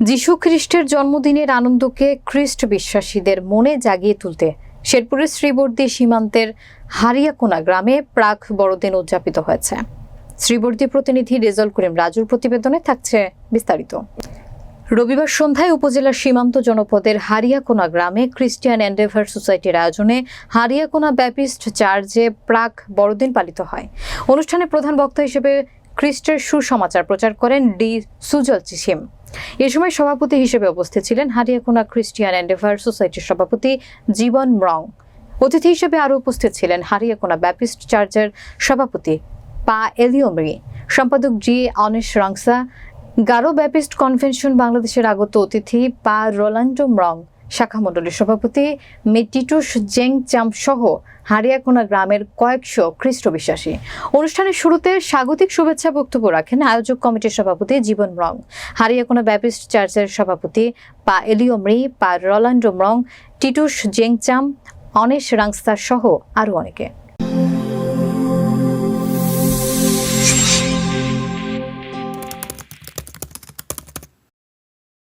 যীশু খ্রিস্টের জন্মদিনের আনন্দকে খ্রিস্ট বিশ্বাসীদের মনে জাগিয়ে তুলতে শেরপুরের শ্রীবর্দী সীমান্তের হারিয়াকোনা গ্রামে প্রাক বড়দিন উদযাপিত হয়েছে। শ্রীবর্দী প্রতিনিধি রেজল করিম রাজুর প্রতিবেদনে থাকছে বিস্তারিত। রবিবার সন্ধ্যায় উপজেলার সীমান্ত জনপদের হারিয়াকোনা গ্রামে খ্রিস্টিয়ান এন্ডেভার সোসাইটির আয়োজনে হারিয়াকোনা ব্যাপিস্ট চার্চে প্রাক বড়দিন পালিত হয়। অনুষ্ঠানে প্রধান বক্তা হিসেবে খ্রিস্টের সুসমাচার প্রচার করেন ডি সুজল চিসিম। এ সময় সভাপতি হিসেবে উপস্থিত ছিলেন হারিয়াকোনা খ্রিস্টিয়ান এন্ডেভার সোসাইটির সভাপতি জীবন মরং। অতিথি হিসেবে আরও উপস্থিত ছিলেন হারিয়াকোনা ব্যাপিস্ট চার্চের সভাপতি পা এলিওমরি, সম্পাদক G Anesh Rangsa, Garo Baptist Convention বাংলাদেশের আগত অতিথি পা রোলান্ডো মরং শাখা মণ্ডলীর সভাপতি মেটিটুস জেং চাম সহ হারিয়াকোনা গ্রামের কয়েকশো খ্রিস্ট বিশ্বাসী অনুষ্ঠানের শুরুতে স্বাগতিক শুভেচ্ছা বক্তব্য রাখেন আয়োজক কমিটির সভাপতি জীবন রং, হারিয়াকোনা ব্যাপিস্ট চার্চের সভাপতি পা এলিও মৃ, পা রলান্ডো মং, টিটুস জেংচাম, অনেশ রাংস্তা সহ আরও অনেকে।